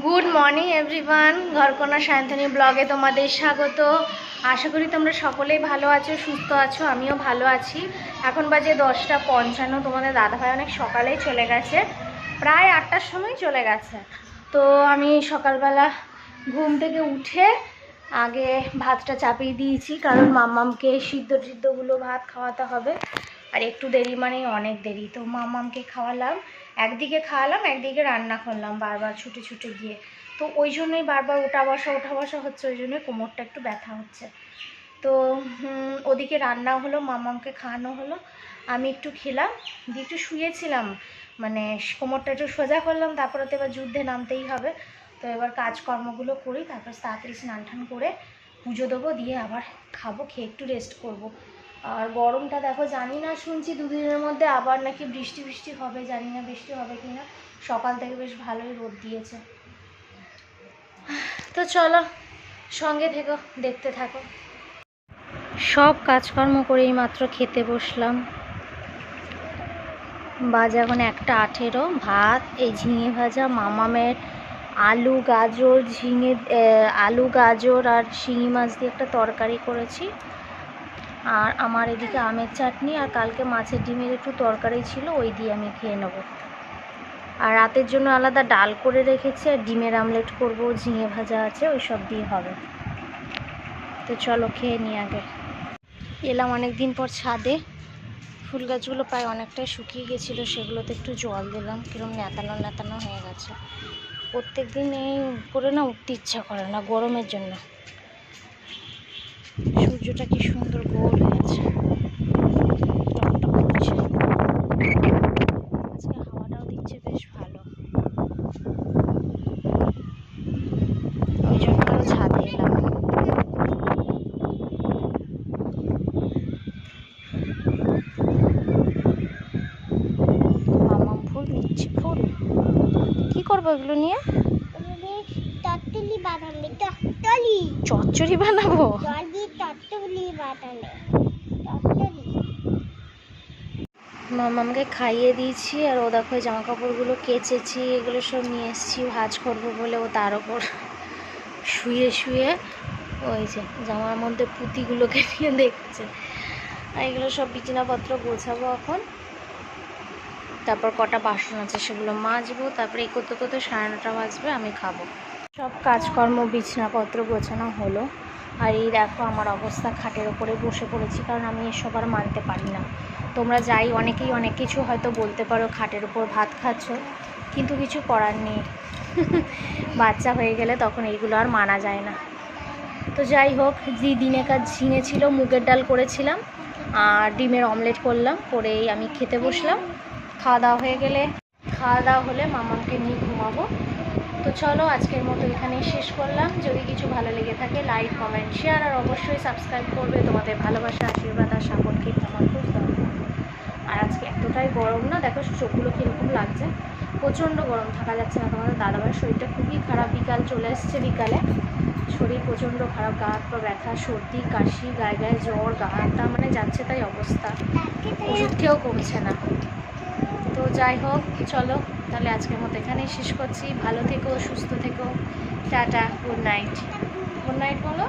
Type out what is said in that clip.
Good morning everyone Ghorkona Sayantani ব্লগে তোমাদের স্বাগত। আশা করি তোমরা সকলেই ভালো আছো, সুস্থ আছো, আমিও ভালো আছি। এখন বাজে দশটা পঞ্চান্ন। তোমাদের দাদাভাই অনেক সকালেই চলে গেছে। প্রায় আটটার সময় চলে গেছে। তো আমি সকালবেলা ঘুম থেকে উঠে আগে ভাতটা চাপিয়ে দিয়েছি, কারণ মাম্মামকে সিদ্ধ টিদ্ধগুলো ভাত খাওয়াতে হবে। আর একটু দেরি মানে অনেক দেরি। তো মাম্মামকে খাওয়ালাম, একদিকে খাওয়ালাম, একদিকে রান্না করলাম বারবার ছুটে ছুটে গিয়ে। তো ওই জন্যই বারবার ওঠা বসা ওঠা বসা হচ্ছে, ওই জন্যই কোমরটা একটু ব্যথা হচ্ছে। তো ওদিকে রান্না হলো, মামামকে খাওয়ানো হলো। আমি একটু খেলাম, দিয়ে একটু শুয়েছিলাম। মানে কোমরটা একটু সোজা করলাম, তারপরে তো এবার যুদ্ধে নামতেই হবে। তো এবার কাজকর্মগুলো করি, তারপর তাড়াতাড়ি স্নান টান করে পুজো দেবো, দিয়ে আবার খাব, খেয়ে একটু রেস্ট করব। আর গরমটা দেখো, জানি না, শুনছি দুদিনের মধ্যে আবার নাকি বৃষ্টি বৃষ্টি হবে, জানি না বৃষ্টি হবে কি না সকাল থেকে বেশ ভালোই রোদ দিয়েছে। তো চলো, সঙ্গে থেকো, দেখতে থাকো। সব কাজকর্ম করেই মাত্র খেতে বসলাম। বাজে এখন একটা আঠেরো, ভাত, এই ঝিঙে ভাজা মামামের আলু, গাজর, ঝিঙে আলু, গাজর আর শিঙি মাছ দিয়ে একটা তরকারি করেছি। আর আমার এদিকে আমের চাটনি আর কালকে মাছের ডিমের একটু তরকারি ছিল, ওই দিয়ে আমি খেয়ে নেব। আর রাতের জন্য আলাদা ডাল করে রেখেছি আর ডিমের আমলেট করব, ঝিঙে ভাজা আছে, ওই সব দিয়ে হবে। তো চলো খেয়ে নিই আগে। এলাম অনেক দিন পর ছাদে। ফুল গাছগুলো প্রায় অনেকটাই শুকিয়ে গেছিল, সেগুলোতে একটু জল দিলাম, কিরম নেতানো নেতানো হয়ে গেছে। প্রত্যেক দিন এই করে না উঠতে ইচ্ছা করে না, গরমের জন্য। সূর্যটা কি সুন্দর গোল হয়েছে। টকটক করছে আজকে হাওয়াটাও দিচ্ছে বেশ ভালো। ওই জন্য আরও ছাদে এলাম। মামাম ফুল নিচ্ছে ফুল। কি করব এগুলো নিয়ে? চচ্চড়ি বানাবো। তত্তলি মামামকে খাইয়ে দিয়েছি আর ও দেখো জামা কাপড়গুলো কেচেছি, এগুলো সব নিয়ে এসেছি, ভাজ করব বলে ও তার ওপর শুয়ে শুয়ে ওই যে জামার মধ্যে পুঁতিগুলোকে নিয়ে দেখছে। আর এগুলো সব বিছানাপত্র গোছাবো এখন। তারপর কটা বাসন আছে সেগুলো মাজবো, তারপরে এই করতে করতে সাড়ে নটা বাজবে, আমি খাব। সব কাজকর্ম বিছানাপত্র গোছানো হলো। আর এই দেখো আমার অবস্থা খাটের ওপরে বসে পড়েছি, কারণ আমি এসব আর মানতে পারি না। তোমরা যাই, অনেকেই অনেক কিছু হয়তো বলতে পারো, খাটের উপর ভাত খাচ্ছ, কিন্তু কিছু করার নেই। বাচ্চা হয়ে গেলে তখন এইগুলো আর মানা যায় না। তো যাই হোক, যে দিনে কাজ ঝিঙে ছিল, মুগের ডাল করেছিলাম, আর ডিমের অমলেট করলাম, করেই আমি খেতে বসলাম। খাওয়া দাওয়া হয়ে গেলে, খাওয়া দাওয়া হলে মামাকে নিয়ে ঘুমাবো। তো চলো, আজকের মতো এখানেই শেষ করলাম। যদি কিছু ভালো লেগে থাকে লাইক কমেন্ট শেয়ার আর অবশ্যই সাবস্ক্রাইব করবে। তোমাদের ভালোবাসা, আশীর্বাদ আর সাপোর্ট কিন্তু আমার খুব দরকার। আর আজকে এতটাই গরম না, দেখো চোখগুলো কীরকম লাগছে। প্রচণ্ড গরম, থাকা যাচ্ছে না তোমাদের দাদাভাইয়ের শরীরটা খুবই খারাপ। বিকাল চলে এসছে বিকালে। শরীর প্রচণ্ড খারাপ, গা হাত পা ব্যথা, সর্দি, কাশি, গায়ে গায়ে জ্বর, গা হাতটা মানে যাচ্ছে তাই অবস্থা। ওষুধ খেয়েও কমছে না। তো যাই হোক, চলো, তাহলে আজকের মতো এখানেই শেষ করছি। ভালো থেকো, সুস্থ থেকো। Tata, good night. Good night বলো।